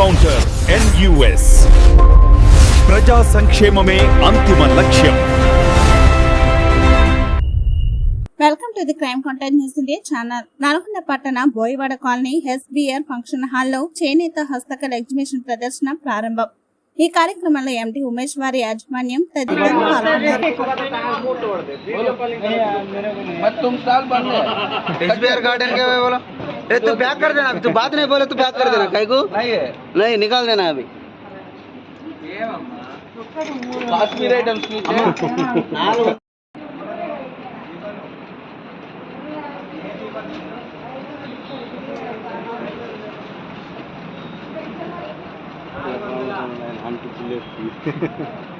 Encounter NUS ప్రజా సంక్షేమమే అంతిమ లక్ష్యం welcome to the crime contact news India channel Nalgonda పట్టణ బోయవాడ కాలనీ ఎస్బీఆర్ ఫంక్షన్ హాల్లో చేనేత హస్తకళ ఎగ్జిబిషన్ ప్రదర్శన ప్రారంభం. ఈ కార్యక్రమంలో ఎండి ఉమేష్ వారి యాజమాన్యం తదితరులు పాల్గొన్నారు. ए तू पैक कर देना अभी तू बात नहीं बोले तो पैक कर देना कहीं को? नहीं नहीं निकाल देना अभी। काश्मीर आइटम्स हम तो चले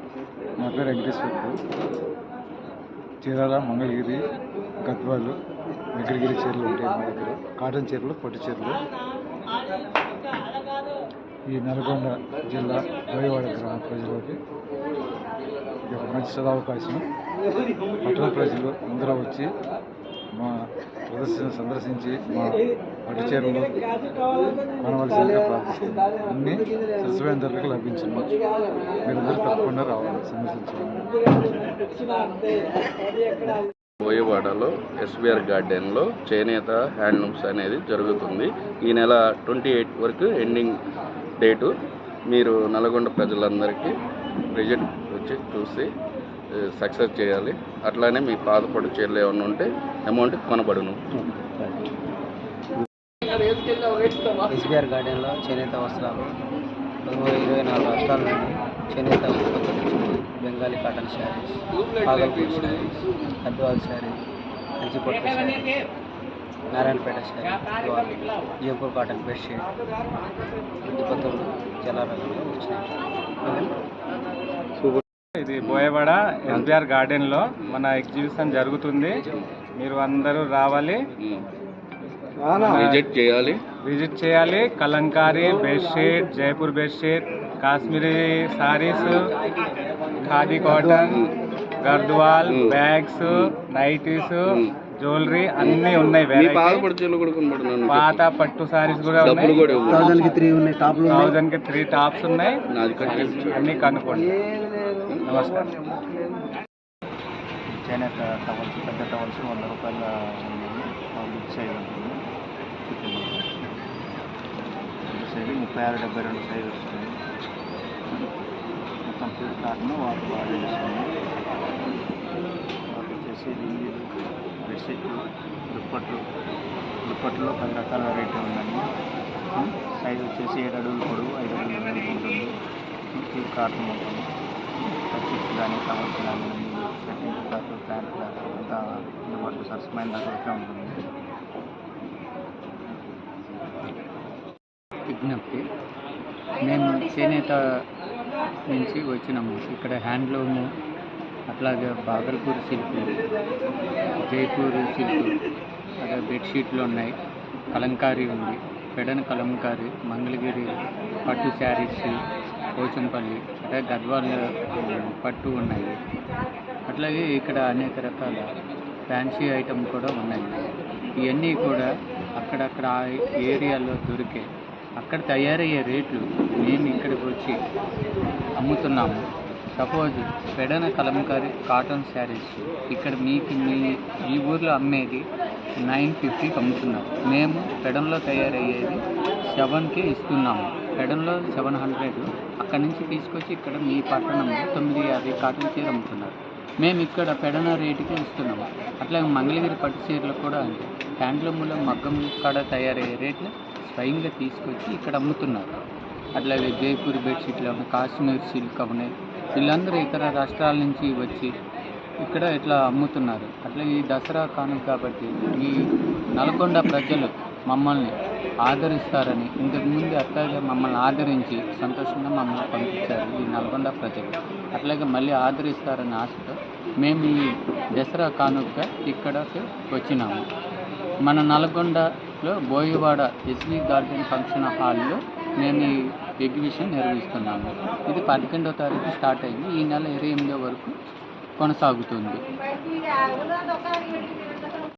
నా పేరు వెంకటేశ్వర చీరాల మంగళగిరి గద్వాలు వెంకటగిరి చీరలు ఉంటాయి మా దగ్గర. కాటన్ చీరలు పట్టు చీరలు. ఈ నల్గొండ జిల్లా బోయవాడ గ్రామ ప్రజలకి ఇది ఒక మంచి సదావకాశం. పట్టణ ప్రజలు అందరూ వచ్చి మా ప్రదర్శన సందర్శించి మా పట్టు చీరలు కొనవలసిందిగా ప్రార్థిస్తున్నాం అన్ని సరసమైన ధరలకు లభించను. మీరందరూ తప్పకుండా రావాలి సందర్శించడం. బోయవాడలో ఎస్బీఆర్ గార్డెన్లో చేనేత హ్యాండ్లూమ్స్ అనేది జరుగుతుంది. ఈ నెల ట్వంటీ ఎయిట్ వరకు ఎండింగ్ డేటు. మీరు నల్గొండ ప్రజలందరికీ విజిట్ వచ్చి చూసి సక్సెస్ చేయాలి. అట్లానే మీ పాదపడు చీరలు ఏమైనా ఉంటే అమౌంట్ కొనబడును. ఎస్బీఆర్ గార్డెన్లో చేనేత వస్త్రాలు పదమూడు ఇరవై నాలుగు రాష్ట్రాల నుండి చేనేత ఉత్పత్తులు Bengali cotton saris Bhagalpur saris Gadwal sari Kanchipattu sari Narayanpet sari Jaipur cotton bedsheet ఉత్పత్తులు జలారాలు వచ్చినాయి. ఇది బోయవాడ ఎస్బిఆర్ గార్డెన్లో మన ఎగ్జిబిషన్ జరుగుతుంది. మీరు అందరూ రావాలి. విజిట్ చేయాలి. విజిట్ చేయాలి. Kalamkari bedsheet Jaipur bedsheet Kashmiri saris Khadi cotton Gadwal bags nighties jewellery అన్ని ఉన్నాయి పాత పట్టు సారీస్ కూడా ఉన్నాయి. థౌజండ్కి త్రీ టాప్స్ ఉన్నాయి. అన్ని కనుక్కోండి. నమస్కారం. చేనేత టవల్స్ పెద్ద టవల్స్ వంద రూపాయల ఉన్నాయి. బిగ్ సైజ్ ఉంటుంది. పెద్ద ముప్పై ఆరు డెబ్బై రెండు సైజు వస్తుంది. మొత్తం ప్యూర్ కాటన్ వాటర్ బాగా వస్తుంది వాటర్ వచ్చేసి రింగీలు బెడ్షీట్లు దుప్పట్లు. దుప్పట్లో పది రకాల వెరైటీ ఉందండి. Hmm? సైజ్ వచ్చేసి ఏడు అడుగులు పొడవు ఐదు అడుగులు ఉంటుంది. Hmm? ప్యూర్ కాటన్ ఉంటుంది. పచ్చిస్ కానీ టవల్స్ కానీ షర్టింగ్ క్లాత్ ప్యాంట్ క్లాత్ అంతా అందుబాటులో సరసమైన ధరలకే ఉంటుంది. విజ్ఞప్తి మేము చేనేత నుంచి వచ్చినాము. ఇక్కడ హ్యాండ్లూము అట్లాగే బాగల్పూర్ సిల్క్ జైపూర్ సిల్క్ అదే బెడ్షీట్లు ఉన్నాయి. కలంకారీ ఉంది. పెడన కలంకారీ మంగళగిరి పట్టు శారీస్ పోచంపల్లి అంటే గద్వాల పట్టు ఉన్నాయి. అట్లాగే ఇక్కడ అనేక రకాల ఫ్యాన్సీ ఐటమ్ కూడా ఉన్నాయి. ఇవన్నీ కూడా అక్కడక్కడ ఆ ఏరియాలో దొరికే అక్కడ తయారయ్యే రేట్లు మేము ఇక్కడికి వచ్చి అమ్ముతున్నాము. Suppose Pedana Kalamkari cotton saris ఇక్కడ మీకు మీ ఈ ఊర్లో అమ్మేది నైన్ ఫిఫ్టీకి అమ్ముతున్నాం. మేము పెడంలో తయారయ్యేది సెవెన్కి ఇస్తున్నాము. పెడంలో సెవెన్ హండ్రెడ్. అక్కడి నుంచి తీసుకొచ్చి ఇక్కడ మీ పట్టణంలో తొమ్మిది యాభై కాటన్ చీర అమ్ముతున్నారు. మేము ఇక్కడ పెడన రేటుకి ఇస్తున్నాము. అట్లాగే మంగళగిరి పట్టు చీరలు కూడా అంతే. హ్యాండ్లూమ్లో మగ్గం కాడ తయారయ్యే రేట్లు స్వయంగా తీసుకొచ్చి ఇక్కడ అమ్ముతున్నారు. అట్లాగే జైపూర్ బెడ్షీట్లు ఉన్నాయి కాశ్మీర్ సిల్క్ ఉన్నాయి వీళ్ళందరూ ఇతర రాష్ట్రాల నుంచి వచ్చి ఇక్కడ ఇట్లా అమ్ముతున్నారు. అట్లా ఈ దసరా కానుక కాబట్టి ఈ నల్గొండ ప్రజలు మమ్మల్ని ఆదరిస్తారని ఇంతకుముందు అట్లాగే మమ్మల్ని ఆదరించి సంతోషంగా మమ్మల్ని పంపించారు ఈ నల్గొండ ప్రజలు. అట్లాగే మళ్ళీ ఆదరిస్తారని ఆశతో మేము ఈ దసరా కానుక ఇక్కడకి వచ్చినాము. మన నల్గొండలో బోయవాడ ఎస్వి గార్డెన్ ఫంక్షన్ హాల్లో మేము ఈ ఎగ్జిబిషన్ నిర్వహిస్తున్నాము. ఇది పదకొండవ తారీఖు స్టార్ట్ అయింది. ఈ నెల ఇరవై ఎనిమిదో వరకు కొనసాగుతుంది.